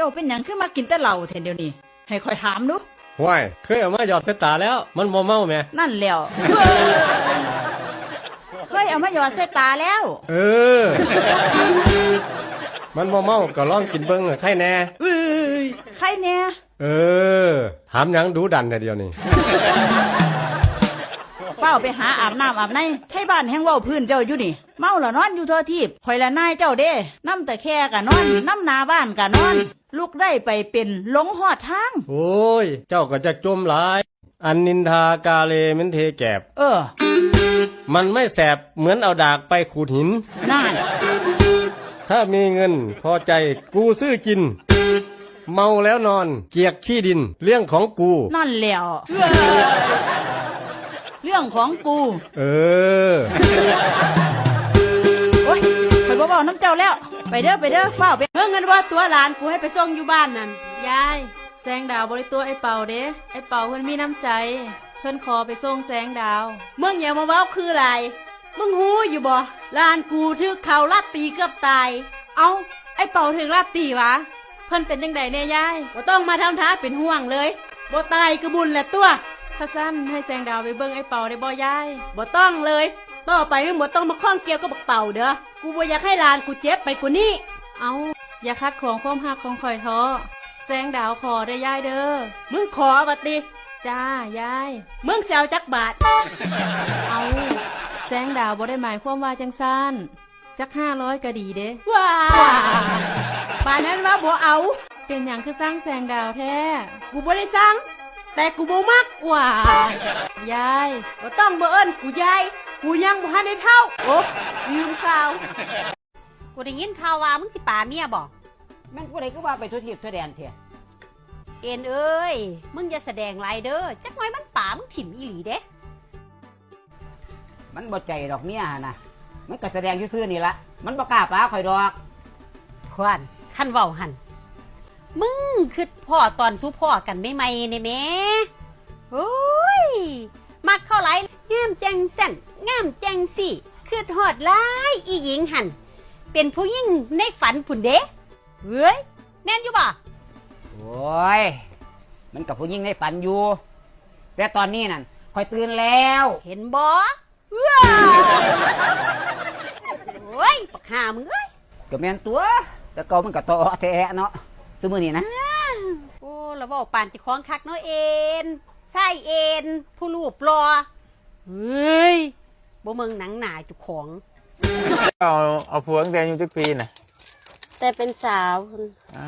จ้าเป็นหยังขึ้นมากินแต่เหล้าแทนเดียวนี้ให้คอยถามดูว้ายเคยเอามาหยอดใส่ตาแล้ว มันบ่เมาแหม่นั่นแหล้ว เคยเอามาหยอดใส่ตาแล้ว เออ มันบ่เมาก็ลองกินเบิ่งใครแน่เอ้ยใครเนี่ยเออ ถามหยังดูดันแต่เดียวนี่เฝ้าไปหาอาบน้ำอาบในไทบ้านแห่งเว้าพื้นเจ้าอยู่นี่ เมาแล้วนอนอยู่ทั่วทีบคอยละนายเจ้าเด้น้ำแต่แค่กะนอนน้ำนาบ้านกะนอน ลูกได้ไปเป็นหลงหอดทาง โอ้ย เจ้าก็จะจมหลาย อันนินทากาเลเหมันเทแกบ เออ มันไม่แสบเหมือนเอาดากไปขูดหิน นั่น ถ้ามีเงินพอใจกูซื้อกิน เมาแล้วนอนเกียกขี้ดิน เรื่องของกู นั่นแหล้ว เรื่องของกู เออ โอ้ยคอยบ่เว้าน้ำเจ้าแล้ว ไปเด้อไปเด้อเฝ้าไปเพิ่งเงินว่าตัวหลานกูให้ไปส่งอยู่บ้านนั่นยาย แสงดาวบริตัวไอ้เป่าเด้ไอ้เป่าเพิ่นมีน้ำใจ เพิ่นขอไปส่งแสงดาว มึงอย่ามาเว้าคืออะไรมึงหูอยู่บ่หลานกูถือเขาลัดตีเกือบตาย เอาไอ้เป่าถึงลาบตีวะ เพิ่นเป็นจังใดแน่ยายบ่ต้องมาทำท่าเป็นห่วงเลยบ่ตายก็บุญแหละตัว ข้าสั้นให้แสงดาวไปเบิ่งไอ้เป่าได้บ่ยายบ่ต้องเลย ต่อไปมึงบ่ต้องมาข้องเกี่ยวกับบักเป่าเด้อ กูบ่อยากให้หลานกูเจ็บไปกว่านี้ เอาอย่าคัดของความหักของข่อยท้อแสงดาวขอได้ยายเด้อ มึงขอวัติ จ้ายาย มึงเซลจักบาท เอาแสงดาวบ่ได้หมายความว่าจังสั้นจักห้าร้อยก็ดีเด้ว้าป่านนั้นว่าบ่เอา เป็นอย่างคือสร้างแสงดาวแท้ กูบ่ได้สั่ง แต่กูบ่มักว้ายายบ่ต้องบ่เอิ้นกูยาย กูยังบ่ทันได้เท่า โอ้ลืมข่าว กูได้ยินข่าวว่ามึงสิป่าเมียบอกแม่นผู้ใดก็ว่าไปทั่วทิพย์ทั่วแดนเถอะเอ็นเอ้ย มึงอย่าแสดงไรเด้อจักหน่อยมันป่ามึงถิ่มอีหลีเด้ มันบ่ใจดอกเมียหั่นนะมันก็แสดงซื่อๆนี่ละมันบ่กล้าปลาข่อยดอก ควันขั้นเว้าหัน มึงคือพ่อตอนสู้พ่อกันไม่ไม่ๆเนี่ยแหม่โอ้ย มักเข้าไหลงามแจงแส่นงามแจงสี่คือหอดร้ายอีหญิงหัน เป็นผู้หญิงในฝันผุนเด้เฮ้ย แม่นอยู่บ่โอ้ย มันกับผู้หญิงในฝันอยู่ แต่ตอนนี้นั่นข่อยตื่นแล้ว เห็นบ่ว้าวโอ้ยปักหามึงเอ้ยก็แม่นตัว แต่เก่ามันก็ตอแท้เนาะ ซุมื้อนี้นะ โอ้แล้วบอกปานติของคักเนาะเอ็นใส่เอ็น ผู้รูปรอเฮ้ยบ่เมืองหนังหนาจุของ เอาเอาผัวตั้งแต่อายุจักปีน่ะแต่เป็นสาวอ่า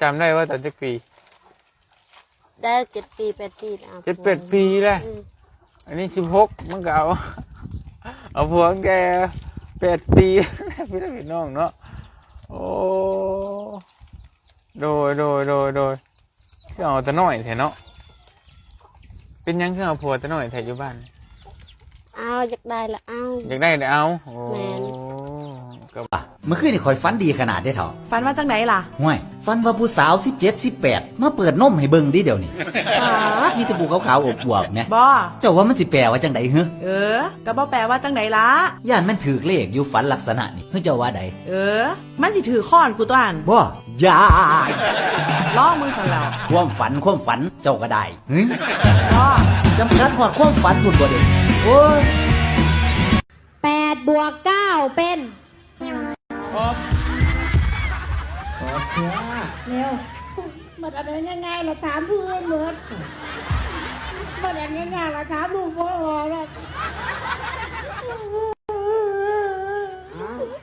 จำได้ว่าตอนจักปี ได้เจ็ดปีแปดปีนะเจ็ดแปดปีแล้วอืมอันนี้สิบหกมันก็เอา เอาผัวตั้งแต่แปดปี พี่น้องพี่น้องเนาะโอ้ โดยโดยโดยโดยคือเอาแต่น้อยแท้เนาะเป็นหยังคือเอาผัวแต่น้อยแท้อยู่บ้าน เอาอยากได้ละเอาอยากได้แต่เอาโอ้ แม่นก็ เมื่อคืนนี่ข่อยฝันดีขนาดได้เถอะฝันว่าจังไหนล่ะห่วยฝันว่าผู้สาวสิบเจ็ดสิบแปดมาเปิดนมให้เบิ่งดิเดี๋ยวนี้ป๊าดมีแตะบูขาวๆอบอวบๆเนี่ยบ่เจ้าว่ามันสิแปลว่าจังใดเฮ้เออก็บ่แปลว่าจังไหนล่ะย่านมันถือเลขอยู่ฝันลักษณะนี่เฮ้เจ้าว่าใดเออ มันสิถือค้อนกูตัวอันบ่อยาล้องมือสันแล้วความฝันความฝันเจ้าก็ได้เฮ้ยบ่จำกัดหอดความฝันบุญบ่เด็โอ้ยแปดบวกเก้า เป็นเร็วมันอะไรง่ายๆเราถามผู้อื่นเหมือนมันอะไรง่ายๆเราถามลูกพ่อแล้ว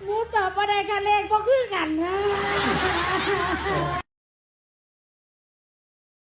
หนูตอบว่าได้คะเลขก็คือกันนะ